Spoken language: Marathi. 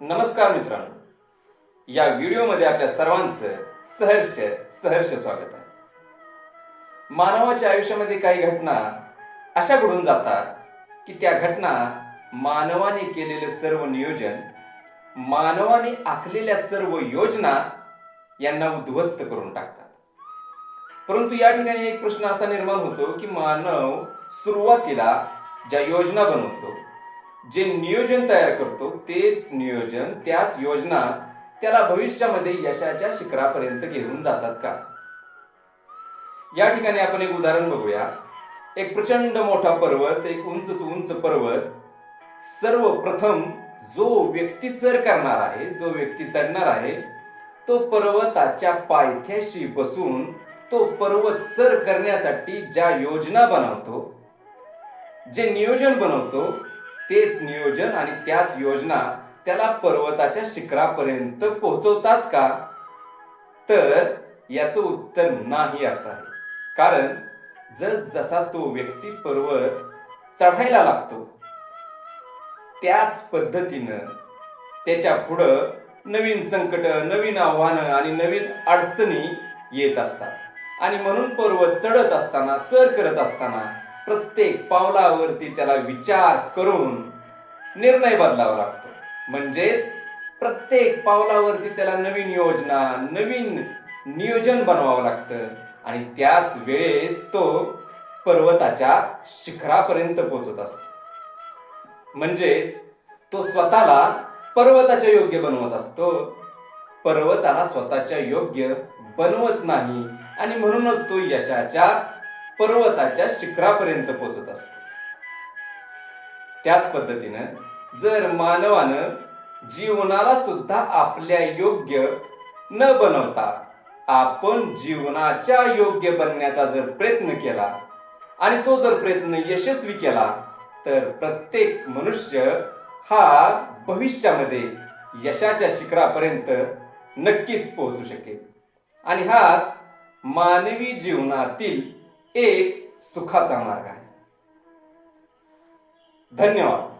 नमस्कार मित्रांनो. या व्हिडिओमध्ये आपल्या सर्वांचं सहर्ष सहर्ष स्वागत आहे. मानवाच्या आयुष्यामध्ये काही घटना अशा घडून जातात की त्या घटना मानवाने केलेले सर्व नियोजन मानवाने आखलेल्या सर्व योजना यांना उद्ध्वस्त करून टाकतात. परंतु या ठिकाणी एक प्रश्न असा निर्माण होतो की मानव सुरुवातीला ज्या योजना बनवतो जे नियोजन तयार करतो तेच नियोजन त्याच योजना त्याला भविष्यामध्ये यशाच्या शिखरापर्यंत घेऊन जातात का? या ठिकाणी आपण एक उदाहरण बघूया. एक प्रचंड मोठा पर्वत एक उंच उंच पर्वत. सर्वप्रथम जो व्यक्ती सर करणार आहे जो व्यक्ती चढणार आहे तो पर्वताच्या पायथ्याशी बसून तो पर्वत सर करण्यासाठी ज्या योजना बनवतो जे नियोजन बनवतो तेच नियोजन आणि त्याच योजना त्याला पर्वताच्या शिखरापर्यंत पोहोचवतात का? तर याचं उत्तर नाही असं आहे. कारण जर जसा तो व्यक्ती पर्वत चढायला लागतो त्याच पद्धतीनं त्याच्या पुढं नवीन संकट नवीन आव्हानं आणि नवीन अडचणी येत असतात. आणि म्हणून पर्वत चढत असताना सर करत असताना प्रत्येक पावलावरती त्याला विचार करून निर्णय बदलावा लागतो. म्हणजेच प्रत्येक पावलावरती त्याला नवीन योजना नवीन नियोजन बनवावं लागतं. आणि त्याच वेळेस तो पर्वताच्या शिखरापर्यंत पोहोचत असतो. म्हणजेच तो स्वतःला पर्वताच्या योग्य बनवत असतो. पर्वताला स्वतःच्या योग्य बनवत नाही आणि म्हणूनच तो यशाच्या पर्वताच्या शिखरापर्यंत पोचत असतो. त्याच पद्धतीनं जर मानवानं जीवनाला सुद्धा आपल्या योग्य न बनवता आपण जीवनाच्या योग्य बनण्याचा जर प्रयत्न केला आणि तो जर प्रयत्न यशस्वी केला तर प्रत्येक मनुष्य हा भविष्यामध्ये यशाच्या शिखरापर्यंत नक्कीच पोहोचू शकेल. आणि हाच मानवी जीवनातील एक सुखाचा मार्ग आहे. धन्यवाद.